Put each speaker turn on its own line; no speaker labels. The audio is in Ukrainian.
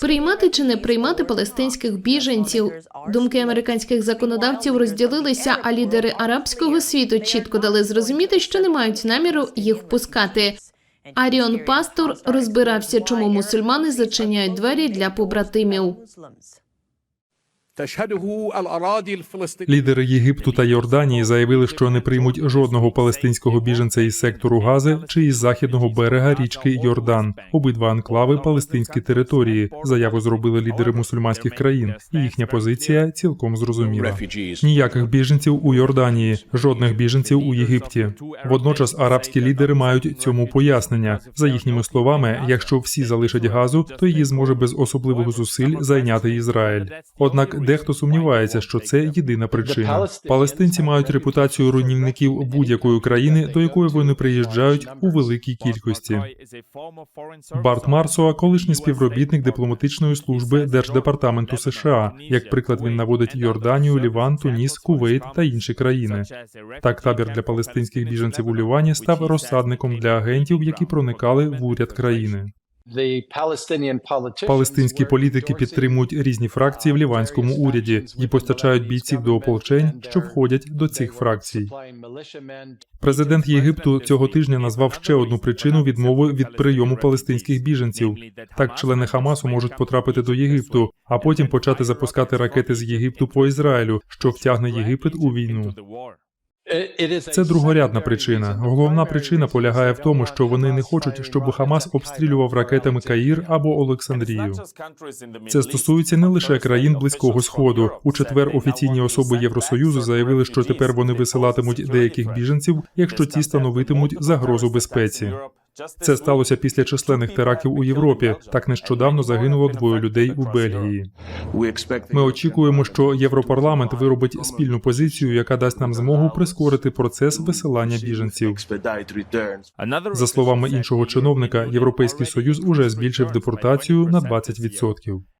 Приймати чи не приймати палестинських біженців. Думки американських законодавців розділилися, а лідери арабського світу чітко дали зрозуміти, що не мають наміру їх впускати. Аріон Пастор розбирався, чому мусульмани зачиняють двері для побратимів.
Лідери Єгипту та Йорданії заявили, що не приймуть жодного палестинського біженця із сектору Гази чи із західного берега річки Йордан. Обидва анклави палестинські території. Заяву зробили лідери мусульманських країн, і їхня позиція цілком зрозуміла. Ніяких біженців у Йорданії, жодних біженців у Єгипті. Водночас арабські лідери мають цьому пояснення. За їхніми словами, якщо всі залишать газу, то її зможе без особливих зусиль зайняти Ізраїль. Однак дехто сумнівається, що це єдина причина. Палестинці мають репутацію руйнівників будь-якої країни, до якої вони приїжджають у великій кількості. Барт Марсоа, колишній співробітник дипломатичної служби Держдепартаменту США. Як приклад, він наводить Йорданію, Ліван, Туніс, Кувейт та інші країни. Так, табір для палестинських біженців у Лівані став розсадником для агентів, які проникали в уряд країни. Палестинські політики підтримують різні фракції в ліванському уряді і постачають бійців до ополчень, що входять до цих фракцій. Президент Єгипту цього тижня назвав ще одну причину відмови від прийому палестинських біженців. Так, члени Хамасу можуть потрапити до Єгипту, а потім почати запускати ракети з Єгипту по Ізраїлю, що втягне Єгипет у війну. Це другорядна причина. Головна причина полягає в тому, що вони не хочуть, щоб Хамас обстрілював ракетами Каїр або Олександрію. Це стосується не лише країн близького сходу. У четвер офіційні особи Євросоюзу заявили, що тепер вони висилатимуть деяких біженців, якщо ті становитимуть загрозу безпеці. Це сталося після численних терактів у Європі. Так нещодавно загинуло двоє людей у Бельгії. Ми очікуємо, що Європарламент виробить спільну позицію, яка дасть нам змогу прискорити процес висилання біженців. За словами іншого чиновника, Європейський союз уже збільшив депортацію на 20%.